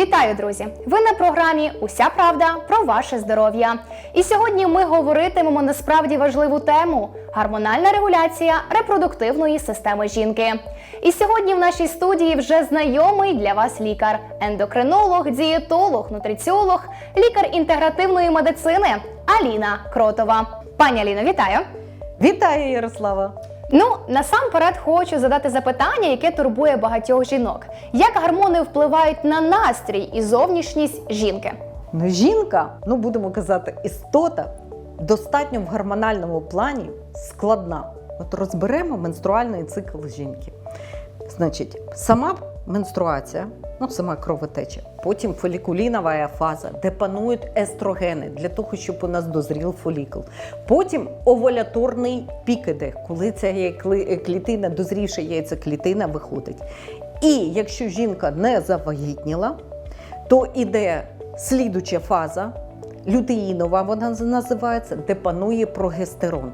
Вітаю, друзі! Ви на програмі Уся правда про ваше здоров'я. І сьогодні ми говоритимемо насправді важливу тему гормональна регуляція репродуктивної системи жінки. І сьогодні в нашій студії вже знайомий для вас лікар, ендокринолог, дієтолог, нутриціолог, лікар інтегративної медицини Аліна Кротова. Пані Аліно, вітаю! Вітаю, Ярослава! Ну, насамперед хочу задати запитання, яке турбує багатьох жінок. Як гормони впливають на настрій і зовнішність жінки? Ну, жінка, ну будемо казати, істота достатньо в гормональному плані складна. От розберемо менструальний цикл жінки. Значить, сама менструація, ну сама кровотеча, потім фолікулінова фаза, де панують естрогени для того, щоб у нас дозрів фолікул. Потім овуляторний пік іде, коли ця яйкли- клітина, дозрівша яйцеклітина виходить. І якщо жінка не завагітніла, то іде слідуча фаза, лютеїнова вона називається, де панує прогестерон.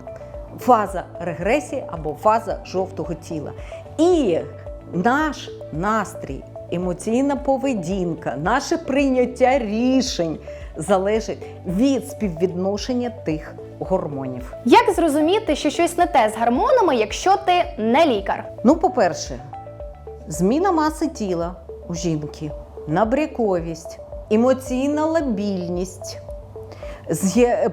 Фаза регресії або фаза жовтого тіла. І наш настрій, емоційна поведінка, наше прийняття рішень залежить від співвідношення тих гормонів. Як зрозуміти, що щось не те з гормонами, якщо ти не лікар? Ну, по-перше, зміна маси тіла у жінки, набряковість, емоційна лабільність,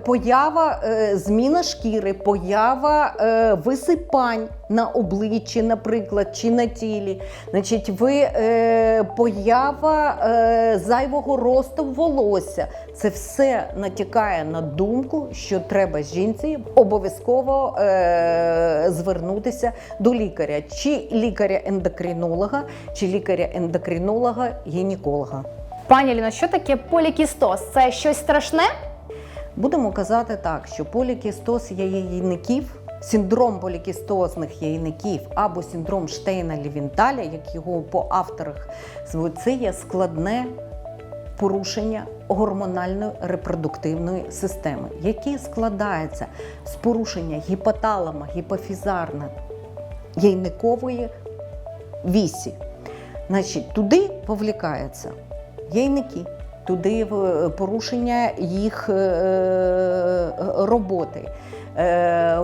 поява е, зміна шкіри, поява е, висипань на обличчі, наприклад, чи на тілі. Значить, ви, е, поява зайвого росту волосся. Це все натякає на думку, що треба жінці обов'язково звернутися до лікаря, чи лікаря-ендокринолога, чи лікаря-ендокринолога-гінеколога. Пані Аліно, що таке полікістоз? Це щось страшне? Будемо казати так, що полікістоз яєйників, синдром полікістозних яєйників або синдром штейна лівінталя як його по авторах звуть, це є складне порушення гормональної репродуктивної системи, яке складається з порушення гіпоталама, гіпофізарна яйникової вісі. Значить, туди повлікаються яйники, туди в- порушення їх е, е, роботи, е,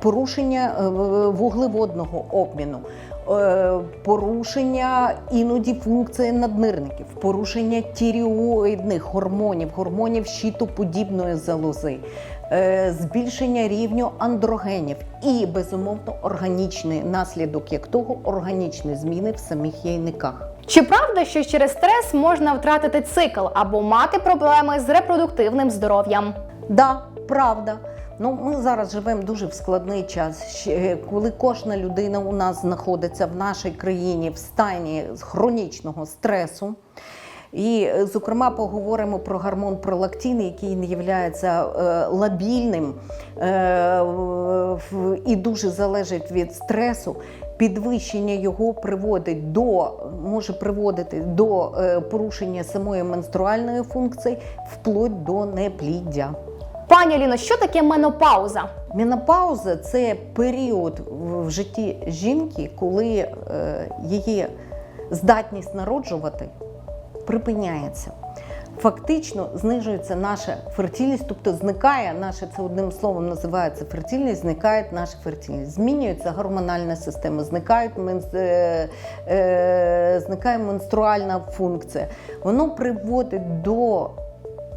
порушення е, вуглеводного обміну. е, Порушення іноді функції наднирників, порушення тіріоїдних гормонів, гормонів щитоподібної залози, е, збільшення рівню андрогенів і, безумовно, органічний наслідок як того, органічні зміни в самих яйниках. Чи правда, що через стрес можна втратити цикл або мати проблеми з репродуктивним здоров'ям? Да, правда. Ну, ми зараз живемо дуже в складний час, коли кожна людина у нас знаходиться в нашій країні в стані хронічного стресу. І, е, зокрема, поговоримо про гормон пролактин, який не є лабільним е, і дуже залежить від стресу. Підвищення його приводить до може приводити до е, порушення самої менструальної функції вплоть до непліддя. Пані Аліно, що таке менопауза? Менопауза це період в житті жінки, коли е, її здатність народжувати припиняється. Фактично знижується наша фертильність, тобто зникає наша, це одним словом називається фертильність, зникає наша фертильність. Змінюється гормональна система, зникають е, е, зникає менструальна функція. Воно приводить до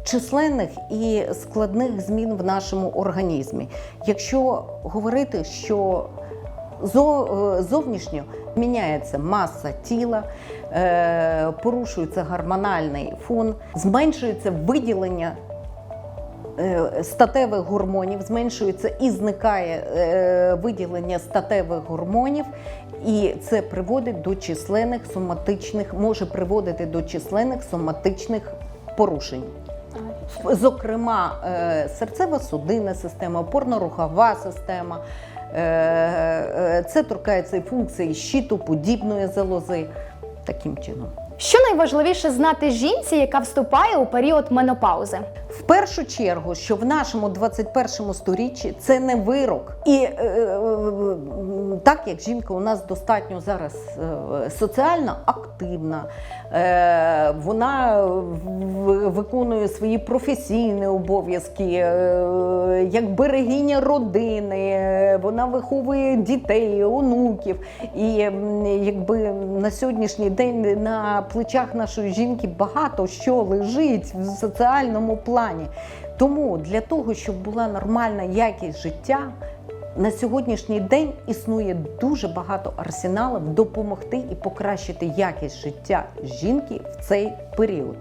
численних і складних змін в нашому організмі. Якщо говорити, що е, зовнішньо міняється маса тіла, порушується гормональний фон, зменшується виділення е, статевих гормонів, зменшується і зникає е, виділення статевих гормонів, і це приводить до численних соматичних, може приводити до численних соматичних порушень. Зокрема, е, серцево-судинна система, опорно-рухова система. Е, е, Це торкається і функції щитоподібної залози. Таким чином. Що найважливіше знати жінці, яка вступає у період менопаузи? В першу чергу, що в нашому 21 сторіччі це не вирок. І е, е, так як жінка у нас достатньо зараз е, соціально активна, активна, е, вона виконує свої професійні обов'язки, е, як берегиня родини, вона виховує дітей, онуків. І якби на сьогоднішній день на плечах нашої жінки багато що лежить в соціальному плані. Тому для того, щоб була нормальна якість життя, на сьогоднішній день існує дуже багато арсеналів допомогти і покращити якість життя жінки в цей період.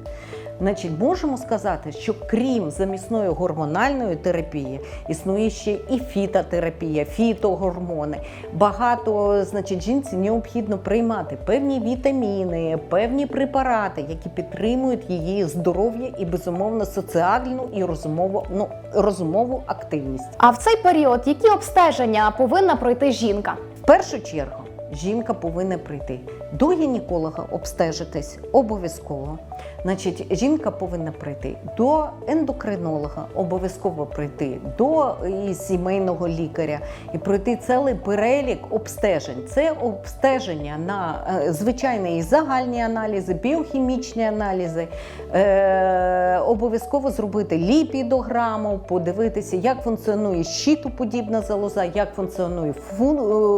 Значить, можемо сказати, що крім замісної гормональної терапії, існує ще і фітотерапія, фітогормони. Багато, значить, жінці необхідно приймати певні вітаміни, певні препарати, які підтримують її здоров'я і безумовно соціальну і розумову, ну, розумову активність. А в цей період які обстеження повинна пройти жінка? В першу чергу жінка повинна прийти до гінеколога, обстежитись обов'язково. Значить, жінка повинна прийти до ендокринолога, обов'язково прийти до і сімейного лікаря і пройти цілий перелік обстежень. Це обстеження на е, звичайні загальні аналізи, біохімічні аналізи. Е, обов'язково зробити ліпідограму, подивитися, як функціонує щитоподібна залоза, як функціонує е,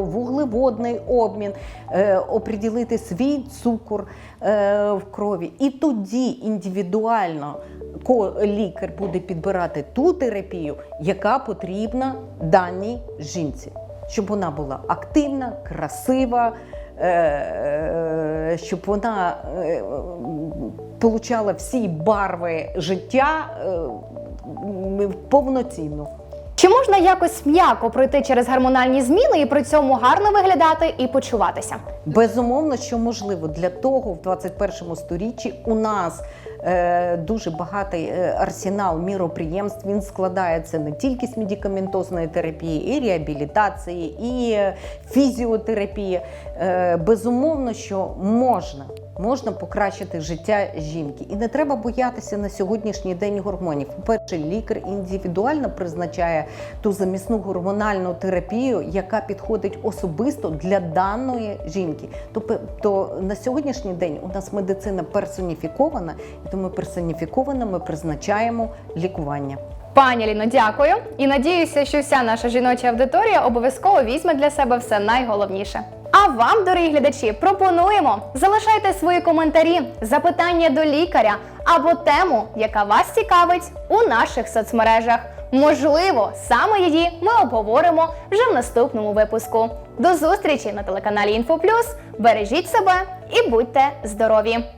вуглеводний обмін, е, оприділити свій цукор е, в крові. І тоді індивідуально лікар буде підбирати ту терапію, яка потрібна даній жінці, щоб вона була активна, красива. е, е, Щоб вона получала всі барви життя повноцінно. Чи можна якось м'яко пройти через гормональні зміни і при цьому гарно виглядати і почуватися? Безумовно, що можливо для того в 21 сторіччі у нас е, дуже багатий е, арсенал міроприємств. Він складається не тільки з медикаментозної терапії, і реабілітації, і е, фізіотерапії. Е, безумовно, що можна. Можна покращити життя жінки, і не треба боятися на сьогоднішній день гормонів. Перший лікар індивідуально призначає ту замісну гормональну терапію, яка підходить особисто для даної жінки. Тобто на сьогоднішній день у нас медицина персоніфікована, і тому персоніфіковано ми призначаємо лікування. Пані Ліно, дякую і надіюся, що вся наша жіноча аудиторія обов'язково візьме для себе все найголовніше. Вам, дорогі глядачі, пропонуємо залишайте свої коментарі, запитання до лікаря або тему, яка вас цікавить у наших соцмережах. Можливо, саме її ми обговоримо вже в наступному випуску. До зустрічі на телеканалі Інфоплюс. Бережіть себе і будьте здорові!